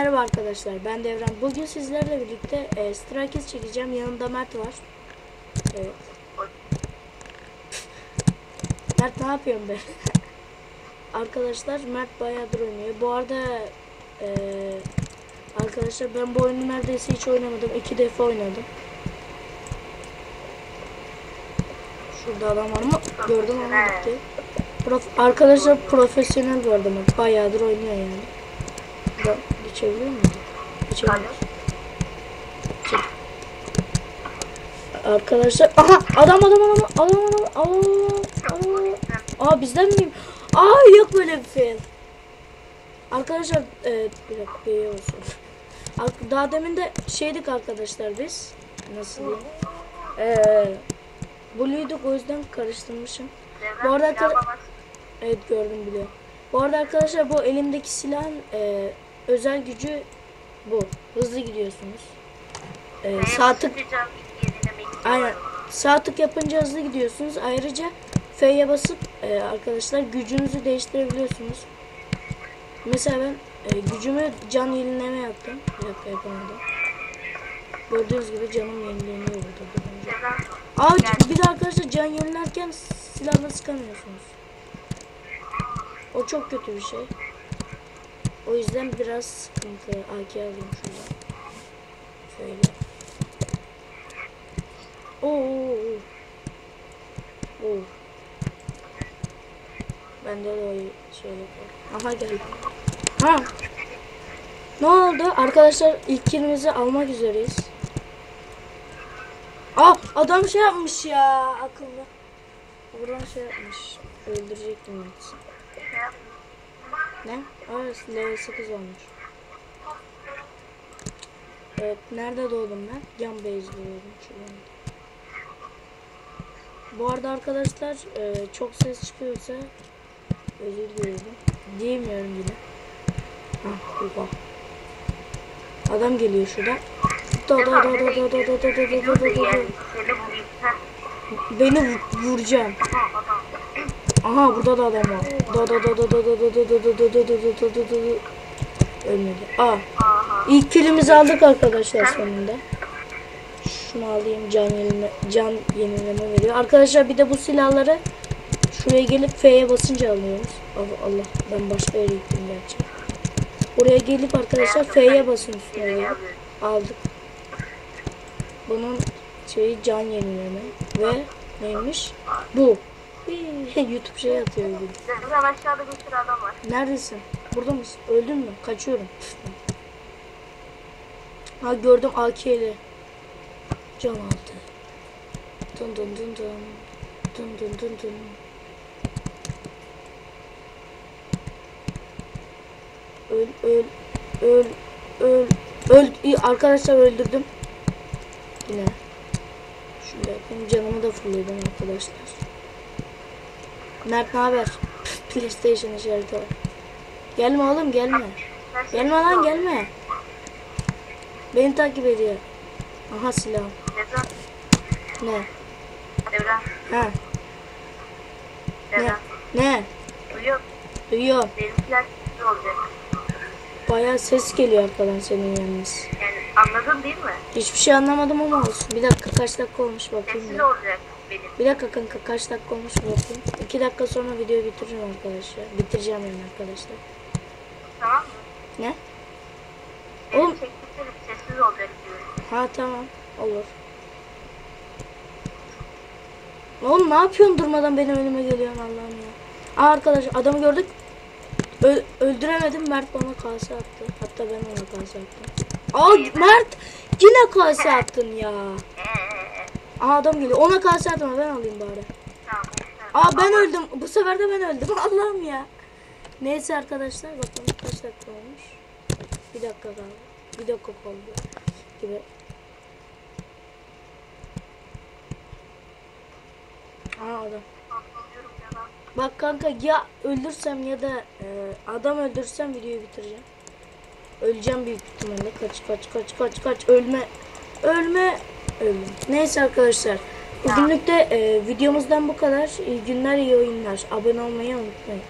merhaba arkadaşlar. Ben Devran. Bugün sizlerle birlikte e, Strikers çekeceğim. Yanımda Mert var. Evet. Mert ne yapıyorsun be? arkadaşlar Mert bayağıdır oynuyor. Bu arada e, arkadaşlar ben bu oyunu neredeyse hiç oynamadım. İki defa oynadım. Şurada adam var mı? Gördüm ama gitti. Prof- arkadaşlar profesyonel bu arada. Bayağıdır oynuyor yani. Geçebiliyor muyum? Geçebiliyor. Çek. Arkadaşlar aha adam adam adam adam adam aa, aa, aa bizden miyim? Aa yok böyle bir fail. Arkadaşlar e, bir dakika iyi olsun. Daha demin de şeydik arkadaşlar biz. Nasıl diyeyim? Eee Blue'yduk o yüzden karıştırmışım. Bu arada Evet gördüm biliyorum. Bu arada arkadaşlar bu elimdeki silahın e, özel gücü bu. Hızlı gidiyorsunuz. E, sağ tık aynen. Sağ tık yapınca hızlı gidiyorsunuz. Ayrıca F'ye basıp e, arkadaşlar gücünüzü değiştirebiliyorsunuz. Mesela ben e, gücümü can yenileme yaptım. Bir dakika yapamadım. Gördüğünüz gibi canım yenileniyor burada. Aa bir de arkadaşlar can yenilerken silahla sıkamıyorsunuz. O çok kötü bir şey. O yüzden biraz sıkıntı. AK alayım şuradan. Şöyle. Oo. oo. Bende de o şöyle. Aha geldi. Ha. Ne oldu? Arkadaşlar ilk kilimizi almak üzereyiz. Ah adam şey yapmış ya akıllı. Buradan şey yapmış. Öldürecektim yoksa. Ne? Aa level 8 olmuş. Evet nerede doğdum ben? Yan base'de doğdum şuradan. Bu arada arkadaşlar e, çok ses çıkıyorsa özür dilerim. Diyemiyorum yine. Hah bak. Adam geliyor şuradan. Da da da da da da da da da da da da da. Beni vu- vuracağım. Aha burada da adam var. Da da da da da da da da da da da da da da da da da. Ölmedi. Aa. İlk kilimizi aldık arkadaşlar sonunda. Şunu alayım can yenileme, can yenileme veriyor. Arkadaşlar bir de bu silahları şuraya gelip F'ye basınca alıyoruz. Allah, Allah ben başka yere gittim gerçi. Buraya gelip arkadaşlar F'ye basın üstüne gelip aldık. Bunun şeyi can yenileme ve neymiş? Bu. YouTube şey atıyor gibi. Hemen aşağıda bir sürü adam var. Neredesin? Burada mısın? Öldün mü? Kaçıyorum. Ha gördüm AK'li. Can aldı. Dın dın dın dın. Dın dın dın dın. Öl öl öl öl öl İyi, arkadaşlar öldürdüm. Yine. Şöyle yapayım canımı da fullledim arkadaşlar. Mert ne haber? PlayStation işareti var. Gelme oğlum gelme. Gelme lan gelme. Beni takip ediyor. Aha silah. Ne? Devran, Ha ne? Devran. Ne? Duyuyor. Duyuyor. Benimkiler olacak. Bayağı ses geliyor arkadan senin yalnız. Yani anladın değil mi? Hiçbir şey anlamadım ama olsun. Bir dakika kaç dakika olmuş bakayım. Sessiz olacak. Bir dakika kanka kaç dakika olmuş bakayım. İki dakika sonra videoyu bitireceğim arkadaşlar. Bitireceğim yani arkadaşlar. Tamam mı? Ne? Benim Oğlum. sessiz olacak diyorum. Ha tamam. Olur. Oğlum ne yapıyorsun durmadan benim önüme geliyorsun Allah'ım ya. Aa arkadaş adamı gördük. Ö- öldüremedim Mert bana kase attı. Hatta ben ona kase attım. Aa Mert yine kase attın ya. Aa adam geliyor. Ona kase atma ben alayım bari. Tamam. Aa ben öldüm. Bu sefer de ben öldüm. Allah'ım ya. Neyse arkadaşlar bakalım kaç dakika olmuş. Bir dakika kaldı. Bir dakika kaldı. Gibi. Aa adam. Bak kanka ya öldürsem ya da e, adam öldürsem videoyu bitireceğim. Öleceğim büyük ihtimalle. Kaç kaç kaç kaç kaç ölme. Ölme. Neyse arkadaşlar. Bugünlük de e, videomuzdan bu kadar. İyi günler, iyi oyunlar. Abone olmayı unutmayın.